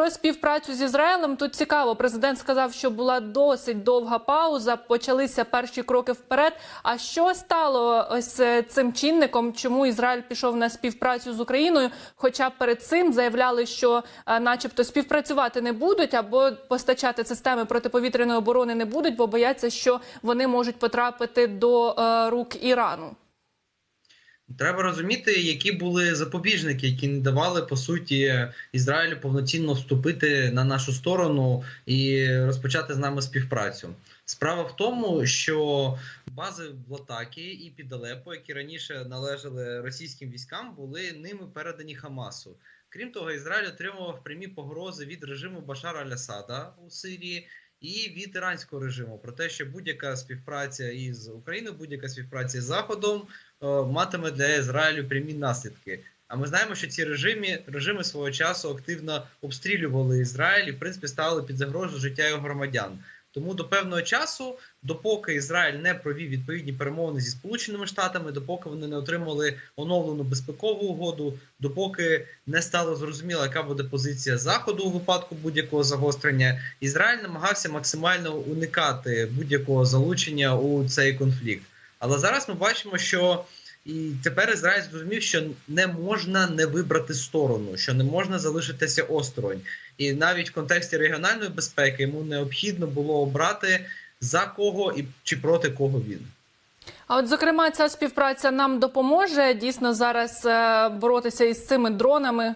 Про співпрацю з Ізраїлем тут цікаво. Президент сказав, що була досить довга пауза. Почалися перші кроки вперед. А що стало ось е, цим чинником? Чому Ізраїль пішов на співпрацю з Україною? Хоча перед цим заявляли, що, е, начебто, співпрацювати не будуть або постачати системи протиповітряної оборони не будуть, бо бояться, що вони можуть потрапити до е, рук Ірану. Треба розуміти, які були запобіжники, які не давали по суті Ізраїлю повноцінно вступити на нашу сторону і розпочати з нами співпрацю. Справа в тому, що бази в Латакі і під Алепо, які раніше належали російським військам, були ними передані Хамасу. Крім того, Ізраїль отримував прямі погрози від режиму Башара Аль-Асада у Сирії. І від іранського режиму про те, що будь-яка співпраця із Україною, будь-яка співпраця з Заходом матиме для Ізраїлю прямі наслідки. А ми знаємо, що ці режими режими свого часу активно обстрілювали Ізраїль і в принципі ставили під загрозу життя його громадян. Тому до певного часу, допоки Ізраїль не провів відповідні перемовини зі Сполученими Штатами, допоки вони не отримали оновлену безпекову угоду, допоки не стало зрозуміло, яка буде позиція заходу у випадку будь-якого загострення, Ізраїль намагався максимально уникати будь-якого залучення у цей конфлікт. Але зараз ми бачимо, що і тепер Ізраїль зрозумів, що не можна не вибрати сторону, що не можна залишитися осторонь. І навіть в контексті регіональної безпеки йому необхідно було обрати за кого і чи проти кого він. А от, зокрема, ця співпраця нам допоможе дійсно зараз е, боротися із цими дронами.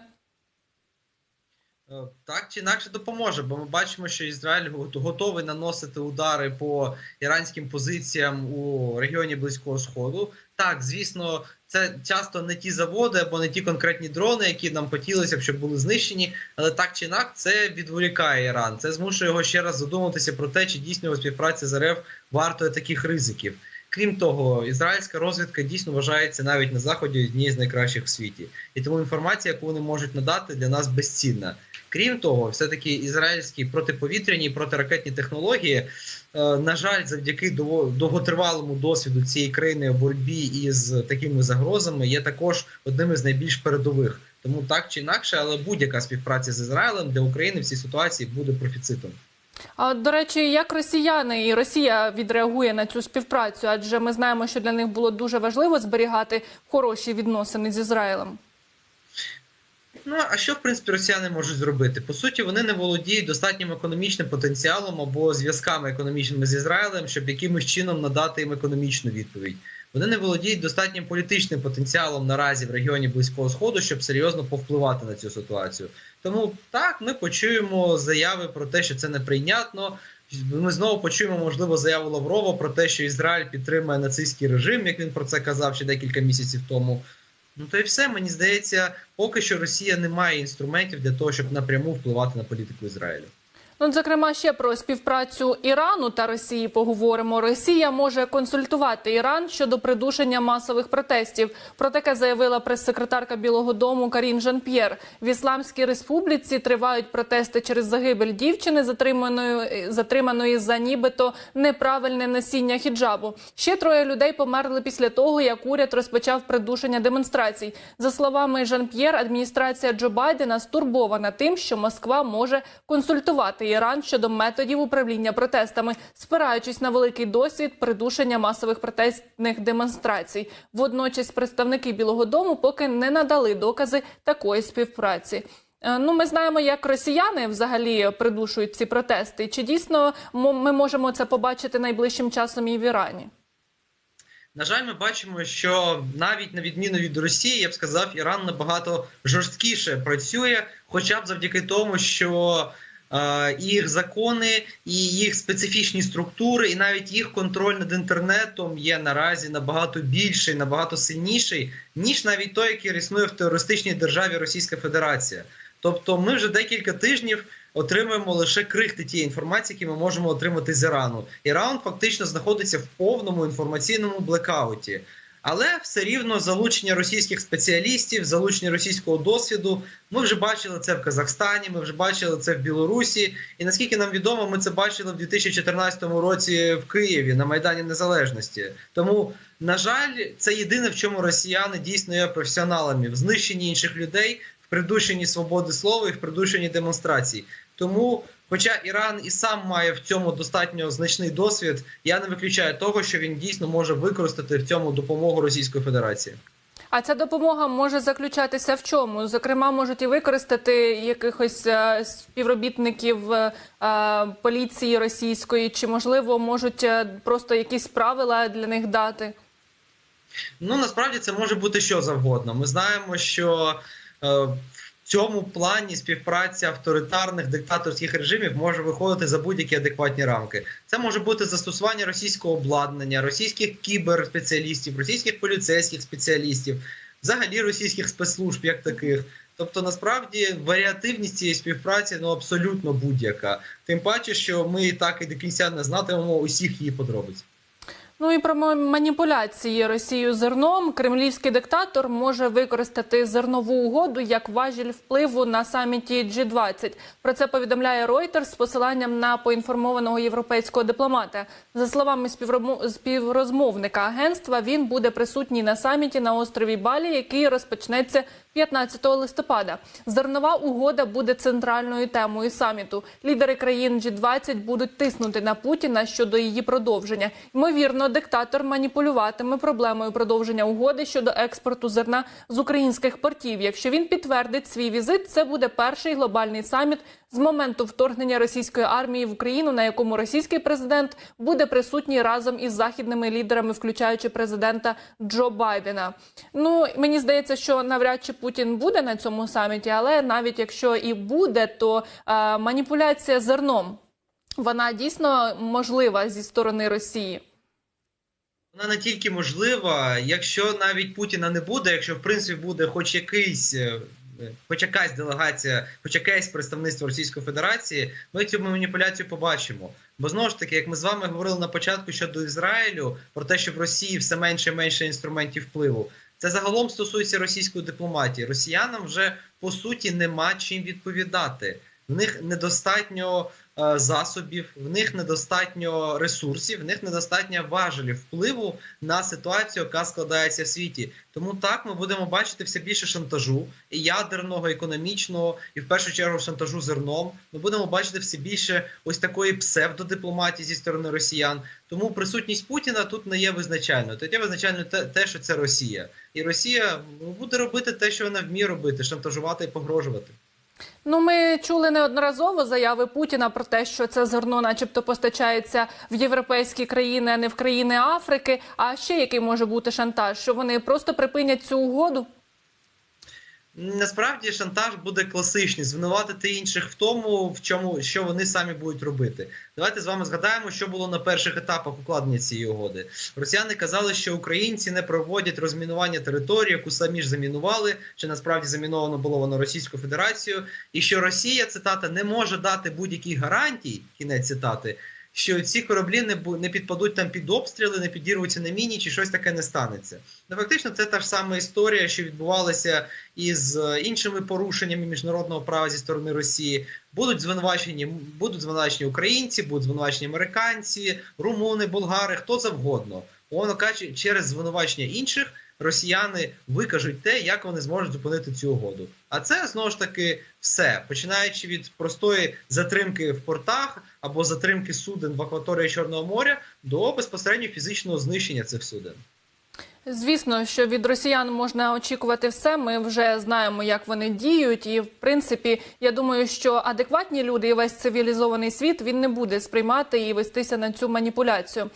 Е, Так чи інакше допоможе, бо ми бачимо, що Ізраїль го- готовий наносити удари по іранським позиціям у регіоні Близького Сходу. Так, звісно, це часто не ті заводи або не ті конкретні дрони, які нам хотілося б, щоб були знищені. Але так чи інак, це відволікає Іран. Це змушує його ще раз задуматися про те, чи дійсно його співпраця з РФ вартує таких ризиків. Крім того, ізраїльська розвідка дійсно вважається навіть на заході однією з найкращих в світі, і тому інформація, яку вони можуть надати, для нас безцінна. Крім того, все-таки ізраїльські протиповітряні і протиракетні технології, е, на жаль, завдяки довготривалому досвіду цієї країни у боротьбі із такими загрозами, є також одним із найбільш передових. Тому так чи інакше, але будь-яка співпраця з Ізраїлем для України в цій ситуації буде профіцитом. А до речі, як росіяни і Росія відреагує на цю співпрацю? Адже ми знаємо, що для них було дуже важливо зберігати хороші відносини з Ізраїлем. Ну а що в принципі росіяни можуть зробити? По суті, вони не володіють достатнім економічним потенціалом або зв'язками економічними з Ізраїлем, щоб якимось чином надати їм економічну відповідь. Вони не володіють достатнім політичним потенціалом наразі в регіоні Близького Сходу, щоб серйозно повпливати на цю ситуацію. Тому так ми почуємо заяви про те, що це неприйнятно. Ми знову почуємо, можливо, заяву Лаврова про те, що Ізраїль підтримує нацистський режим, як він про це казав ще декілька місяців тому. Ну то і все, мені здається, поки що Росія не має інструментів для того, щоб напряму впливати на політику Ізраїлю. Ну, зокрема, ще про співпрацю Ірану та Росії поговоримо. Росія може консультувати Іран щодо придушення масових протестів. Про таке заявила прес-секретарка Білого Дому Карін Жан-П'єр. В Ісламській Республіці тривають протести через загибель дівчини, затриманої затриманої за нібито неправильне носіння хіджабу. Ще троє людей померли після того, як уряд розпочав придушення демонстрацій. За словами Жан-П'єр, адміністрація Джо Байдена стурбована тим, що Москва може консультувати Іран щодо методів управління протестами, спираючись на великий досвід придушення масових протестних демонстрацій. Водночас представники Білого Дому поки не надали докази такої співпраці. Е, Ну, ми знаємо, як росіяни взагалі придушують ці протести. Чи дійсно ми можемо це побачити найближчим часом і в Ірані? На жаль, ми бачимо, що навіть на відміну від Росії, я б сказав, Іран набагато жорсткіше працює, хоча б завдяки тому, що їх закони і їх специфічні структури, і навіть їх контроль над інтернетом є наразі набагато більший, набагато сильніший, ніж навіть той, який існує в терористичній державі Російська Федерація. Тобто, ми вже декілька тижнів отримуємо лише крихти тієї інформації, які ми можемо отримати з Ірану. Іран фактично знаходиться в повному інформаційному блекауті. Але все рівно залучення російських спеціалістів, залучення російського досвіду. Ми вже бачили це в Казахстані, ми вже бачили це в Білорусі. І наскільки нам відомо, ми це бачили в 2014 році в Києві на Майдані Незалежності. Тому, на жаль, це єдине, в чому росіяни дійсно є професіоналами в знищенні інших людей, в придушенні свободи слова і в придушенні демонстрацій. Тому, хоча Іран і сам має в цьому достатньо значний досвід, я не виключаю того, що він дійсно може використати в цьому допомогу Російської Федерації. А ця допомога може заключатися в чому? Зокрема, можуть і використати якихось е, співробітників е, е, поліції російської, чи можливо можуть просто якісь правила для них дати? Ну насправді це може бути що завгодно. Ми знаємо, що цьому плані співпраця авторитарних диктаторських режимів може виходити за будь-які адекватні рамки. Це може бути застосування російського обладнання, російських кіберспеціалістів, російських поліцейських спеціалістів, взагалі російських спецслужб як таких. Тобто, насправді варіативність цієї співпраці ну абсолютно будь-яка. Тим паче, що ми так і до кінця не знатимемо усіх її подробиць. Ну і про ма- маніпуляції Росією зерном кремлівський диктатор може використати зернову угоду як важіль впливу на саміті G20. Про це повідомляє Reuters з посиланням на поінформованого європейського дипломата. За словами співрозмовника агентства, він буде присутній на саміті на острові Балі, який розпочнеться 15 листопада. Зернова угода буде центральною темою саміту. Лідери країн G20 будуть тиснути на Путіна щодо її продовження. Ймовірно, диктатор маніпулюватиме проблемою продовження угоди щодо експорту зерна з українських портів. Якщо він підтвердить свій візит, це буде перший глобальний саміт з моменту вторгнення російської армії в Україну, на якому російський президент буде присутній разом із західними лідерами, включаючи президента Джо Байдена. Ну мені здається, що навряд чи Путін буде на цьому саміті, але навіть якщо і буде, то е, маніпуляція зерном вона дійсно можлива зі сторони Росії. Вона не тільки можлива, якщо навіть Путіна не буде, якщо в принципі буде хоч якийсь. е, Хоч якась делегація, хоч якесь представництво Російської Федерації, ми цю маніпуляцію побачимо. Бо знову ж таки, як ми з вами говорили на початку щодо Ізраїлю, про те, що в Росії все менше і менше інструментів впливу, це загалом стосується російської дипломатії. Росіянам вже по суті нема чим відповідати. В них недостатньо засобів, в них недостатньо ресурсів, в них недостатньо важелів впливу на ситуацію, яка складається в світі. Тому так ми будемо бачити все більше шантажу і ядерного, економічного, і в першу чергу шантажу зерном. Ми будемо бачити все більше ось такої псевдодипломатії зі сторони росіян. Тому присутність Путіна тут не є визначальною. Визначальною те, те, що це Росія, і Росія ну, буде робити те, що вона вміє робити шантажувати і погрожувати. Ну, ми чули неодноразово заяви Путіна про те, що це зерно, начебто, постачається в європейські країни, а не в країни Африки. А ще який може бути шантаж? Що вони просто припинять цю угоду? Насправді шантаж буде класичний, звинуватити інших в тому, в чому що вони самі будуть робити. Давайте з вами згадаємо, що було на перших етапах укладення цієї угоди. Росіяни казали, що українці не проводять розмінування території, яку самі ж замінували, чи насправді заміновано було воно Російською Федерацією, і що Росія цитата не може дати будь-яких гарантій, кінець цитати. Що ці кораблі не не підпадуть там під обстріли, не підірвуться на міні, чи щось таке не станеться. Ну фактично, це та ж сама історія, що відбувалася із е, іншими порушеннями міжнародного права зі сторони Росії. Будуть звинувачені, будуть звинувачені українці, будуть звинувачені американці, румуни, болгари, хто завгодно. Воно каже, через звинувачення інших росіяни викажуть те, як вони зможуть зупинити цю угоду. А це знову ж таки все, починаючи від простої затримки в портах або затримки суден в акваторії Чорного моря до безпосередньо фізичного знищення цих суден. Звісно, що від росіян можна очікувати все. Ми вже знаємо, як вони діють, і в принципі, я думаю, що адекватні люди і весь цивілізований світ він не буде сприймати і вестися на цю маніпуляцію.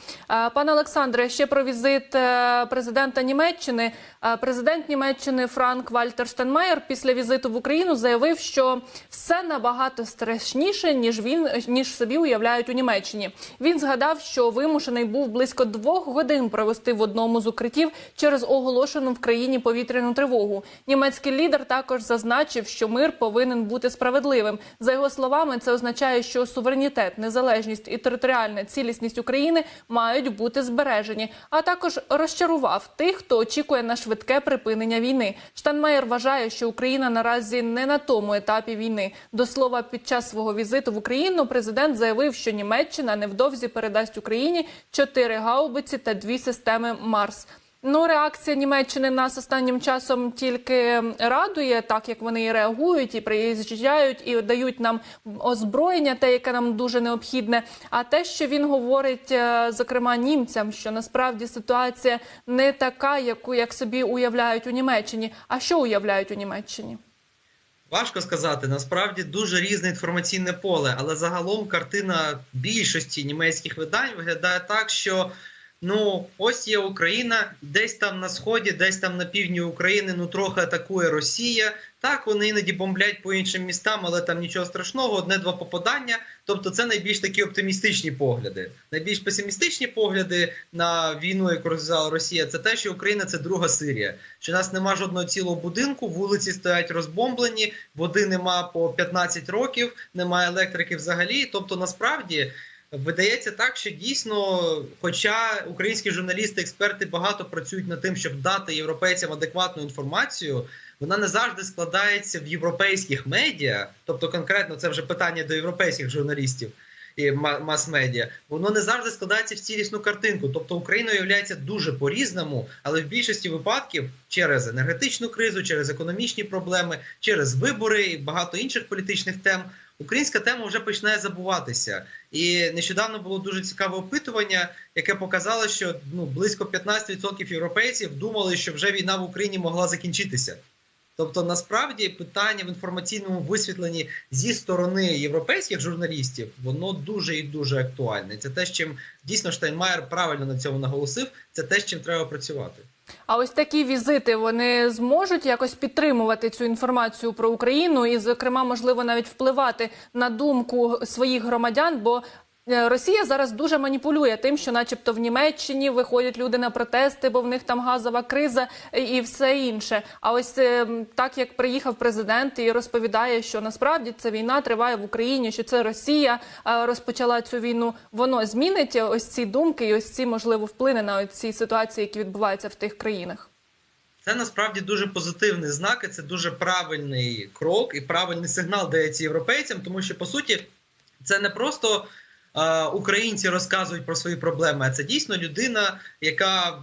Пане Олександре, ще про візит е, президента Німеччини. Президент Німеччини Франк Вальтер Штенмаєр після візиту в Україну заявив, що все набагато страшніше ніж він ніж собі уявляють у Німеччині. Він згадав, що вимушений був близько двох годин провести в одному з укриттів через оголошену в країні повітряну тривогу. Німецький лідер також зазначив, що мир повинен бути справедливим. За його словами, це означає, що суверенітет, незалежність і територіальна цілісність України мають бути збережені. А також розчарував тих, хто очікує на швидке припинення війни. Штанмаєр вважає, що Україна наразі не на тому етапі війни. До слова, під час свого візиту в Україну президент заявив, що Німеччина невдовзі передасть Україні чотири гаубиці та дві системи Марс. Ну, реакція Німеччини нас останнім часом тільки радує, так як вони і реагують, і приїжджають, і дають нам озброєння, те, яке нам дуже необхідне. А те, що він говорить, е, зокрема німцям, що насправді ситуація не така, яку як собі уявляють у Німеччині. А що уявляють у Німеччині? Важко сказати, насправді дуже різне інформаційне поле, але загалом картина більшості німецьких видань виглядає так, що ну ось є Україна, десь там на сході, десь там на півдні України, ну трохи атакує Росія. Так, вони іноді бомблять по іншим містам, але там нічого страшного, одне-два попадання. Тобто, це найбільш такі оптимістичні погляди. Найбільш песимістичні погляди на війну, яку розв'язала Росія, це те, що Україна це друга Сирія. Що нас нема жодного цілого будинку, вулиці стоять розбомблені, води нема по 15 років, немає електрики взагалі. Тобто, насправді. Видається так, що дійсно, хоча українські журналісти, експерти багато працюють над тим, щоб дати європейцям адекватну інформацію, вона не завжди складається в європейських медіа, тобто конкретно це вже питання до європейських журналістів і мас-медіа. Воно не завжди складається в цілісну картинку. Тобто Україна уявляється дуже по-різному, але в більшості випадків через енергетичну кризу, через економічні проблеми, через вибори і багато інших політичних тем. Українська тема вже починає забуватися, і нещодавно було дуже цікаве опитування, яке показало, що ну близько 15% європейців думали, що вже війна в Україні могла закінчитися. Тобто, насправді питання в інформаційному висвітленні зі сторони європейських журналістів воно дуже і дуже актуальне. Це те, з чим дійсно Штайнмаєр правильно на цьому наголосив. Це те, з чим треба працювати. А ось такі візити вони зможуть якось підтримувати цю інформацію про Україну і, зокрема, можливо, навіть впливати на думку своїх громадян. Бо Росія зараз дуже маніпулює тим, що, начебто, в Німеччині виходять люди на протести, бо в них там газова криза і все інше. А ось е, так як приїхав президент і розповідає, що насправді ця війна триває в Україні, що це Росія е, розпочала цю війну, воно змінить ось ці думки, і ось ці можливо вплине на ці ситуації, які відбуваються в тих країнах. Це насправді дуже позитивний знак, і це дуже правильний крок і правильний сигнал дається європейцям, тому що по суті це не просто українці розказують про свої проблеми. Це дійсно людина, яка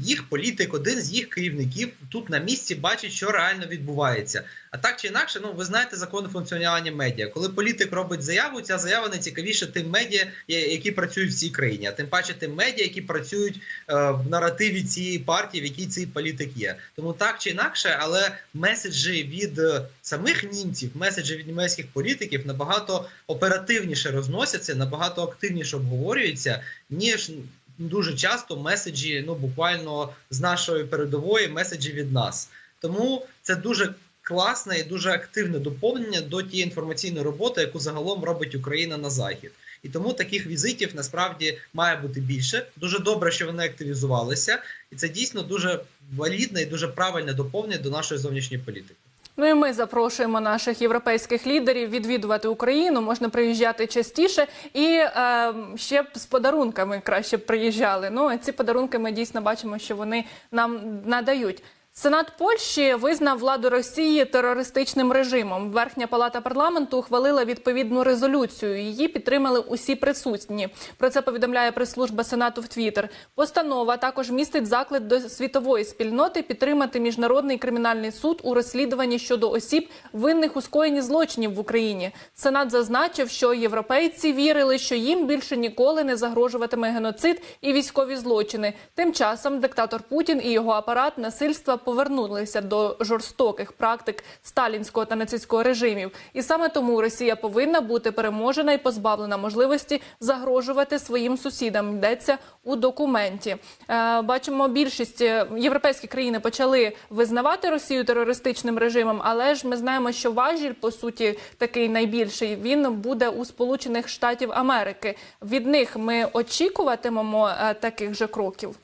їх політик, один з їх керівників тут на місці бачить, що реально відбувається. А так чи інакше, ну ви знаєте закони функціонування медіа. Коли політик робить заяву, ця заява найцікавіша тим медіа, які працюють в цій країні, а тим паче тим медіа, які працюють е, в наративі цієї партії, в якій цей політик є. Тому так чи інакше, але меседжі від е, самих німців, меседжі від німецьких політиків набагато оперативніше розносяться, набагато активніше обговорюються, ніж дуже часто меседжі, ну буквально з нашої передової меседжі від нас. Тому це дуже класне і дуже активне доповнення до тієї інформаційної роботи, яку загалом робить Україна на захід. І тому таких візитів насправді має бути більше. Дуже добре, що вони активізувалися, і це дійсно дуже валідне і дуже правильне доповнення до нашої зовнішньої політики. Ну і ми запрошуємо наших європейських лідерів відвідувати Україну. Можна приїжджати частіше і е, ще б з подарунками краще приїжджали. Ну ці подарунки ми дійсно бачимо, що вони нам надають. Сенат Польщі визнав владу Росії терористичним режимом. Верхня палата парламенту ухвалила відповідну резолюцію. Її підтримали усі присутні. Про це повідомляє прес-служба Сенату в Твіттер. Постанова також містить заклик до світової спільноти підтримати міжнародний кримінальний суд у розслідуванні щодо осіб, винних у скоєнні злочинів в Україні. Сенат зазначив, що європейці вірили, що їм більше ніколи не загрожуватиме геноцид і військові злочини. Тим часом диктатор Путін і його апарат насильства повернулися до жорстоких практик сталінського та нацистського режимів, і саме тому Росія повинна бути переможена і позбавлена можливості загрожувати своїм сусідам. Йдеться у документі. Е, бачимо, більшість європейські країни почали визнавати Росію терористичним режимом, але ж ми знаємо, що важіль по суті такий найбільший він буде у Сполучених Штатів Америки. Від них ми очікуватимемо е, таких же кроків.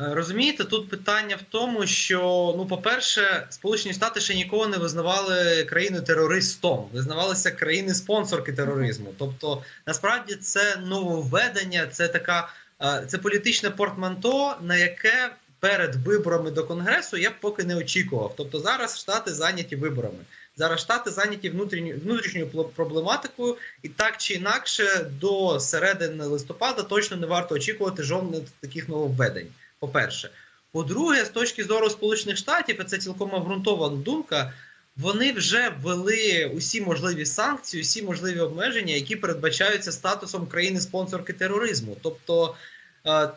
Е, розумієте, тут питання в тому, що ну, по-перше, Сполучені Штати ще ніколи не визнавали країну терористом, визнавалися країни спонсорки тероризму. Тобто, насправді це нововведення, це така е, це політичне портманто, на яке перед виборами до конгресу я б поки не очікував. Тобто, зараз штати зайняті виборами. Зараз штати зайняті внутрішньою проблематикою, і так чи інакше до середини листопада точно не варто очікувати жодних таких нововведень. По-перше, по-друге, з точки зору Сполучених Штатів, і це цілком обґрунтована думка. Вони вже ввели усі можливі санкції, усі можливі обмеження, які передбачаються статусом країни-спонсорки тероризму. Тобто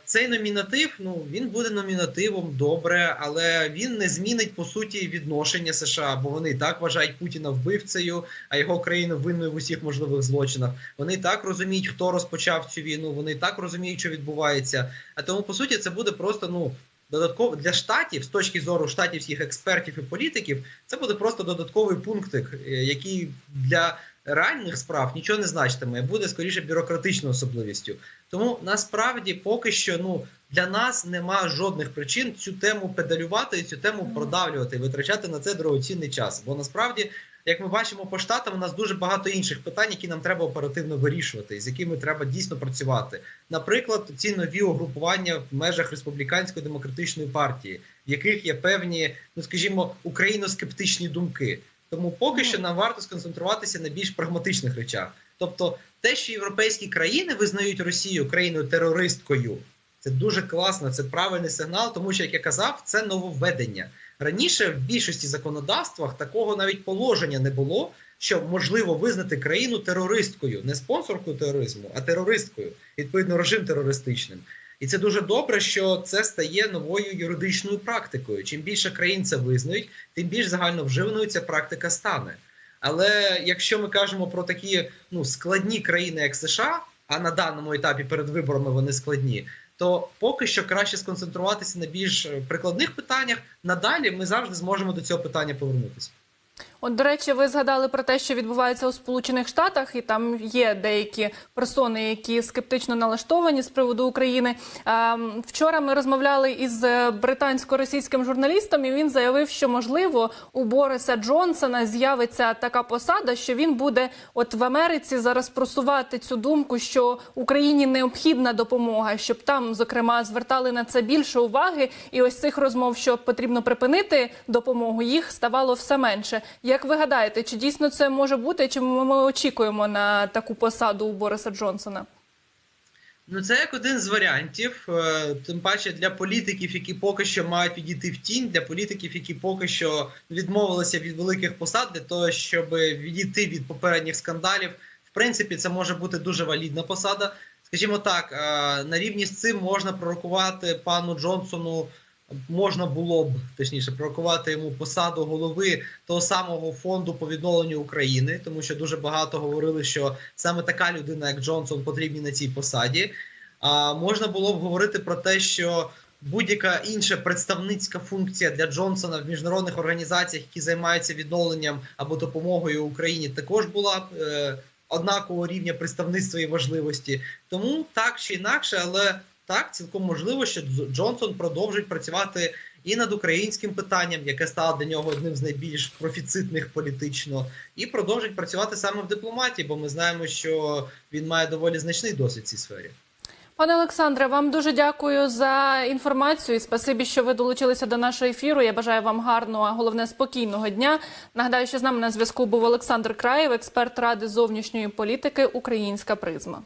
цей номінатив, ну він буде номінативом добре, але він не змінить по суті відношення США, бо вони так вважають Путіна вбивцею, а його країну винною в усіх можливих злочинах. Вони так розуміють, хто розпочав цю війну. Вони так розуміють, що відбувається. А тому, по суті, це буде просто ну. Додатково для штатів, з точки зору штатівських експертів і політиків, це буде просто додатковий пунктик, е, який для реальних справ нічого не значитиме, буде скоріше бюрократичною особливістю. Тому насправді поки що ну для нас нема жодних причин цю тему педалювати і цю тему продавлювати витрачати на це дорогоцінний час. Бо насправді, як ми бачимо по штатам, у нас дуже багато інших питань, які нам треба оперативно вирішувати, з якими треба дійсно працювати. Наприклад, ці нові угрупування в межах республіканської демократичної партії, в яких є певні, ну скажімо, україноскептичні думки. Тому поки що нам варто сконцентруватися на більш прагматичних речах. Тобто, те, що європейські країни визнають Росію країною терористкою, це дуже класно, це правильний сигнал, тому що, як я казав, це нововведення. Раніше в більшості законодавствах такого навіть положення не було, що можливо визнати країну терористкою, не спонсоркою тероризму, а терористкою, відповідно, режим терористичним. І це дуже добре, що це стає новою юридичною практикою. Чим більше країн це визнають, тим більш загально вживаною ця практика стане. Але якщо ми кажемо про такі ну складні країни, як США, а на даному етапі перед виборами вони складні, то поки що краще сконцентруватися на більш прикладних питаннях. Надалі ми завжди зможемо до цього питання повернутися. От, до речі, ви згадали про те, що відбувається у Сполучених Штатах, і там є деякі персони, які скептично налаштовані з приводу України. Ем, Вчора ми розмовляли із е, британсько-російським журналістом, і він заявив, що можливо у Бориса Джонсона з'явиться така посада, що він буде от в Америці зараз просувати цю думку, що Україні необхідна допомога, щоб там, зокрема, звертали на це більше уваги. І ось цих розмов, що потрібно припинити допомогу, їх ставало все менше. Як ви гадаєте, чи дійсно це може бути? Чи ми очікуємо на таку посаду у Бориса Джонсона? Ну, це як один з варіантів, е, тим паче для політиків, які поки що мають відійти в тінь, для політиків, які поки що відмовилися від великих посад, для того, щоб відійти від попередніх скандалів. В принципі, це може бути дуже валідна посада. Скажімо так, е, на рівні з цим можна пророкувати пану Джонсону. Можна було б точніше пророкувати йому посаду голови того самого фонду по відновленню України, тому що дуже багато говорили, що саме така людина, як Джонсон, потрібні на цій посаді. А можна було б говорити про те, що будь-яка інша представницька функція для Джонсона в міжнародних організаціях, які займаються відновленням або допомогою Україні, також була б е, однакового рівня представництва і важливості. Тому так чи інакше, але так цілком можливо, що Джонсон продовжить працювати і над українським питанням, яке стало для нього одним з найбільш профіцитних політично, і продовжить працювати саме в дипломатії, бо ми знаємо, що він має доволі значний досвід в цій сфері. Пане Олександре, вам дуже дякую за інформацію. і Спасибі, що ви долучилися до нашого ефіру. Я бажаю вам гарного, а головне спокійного дня. Нагадаю, що з нами на зв'язку був Олександр Краєв, експерт ради зовнішньої політики Українська призма.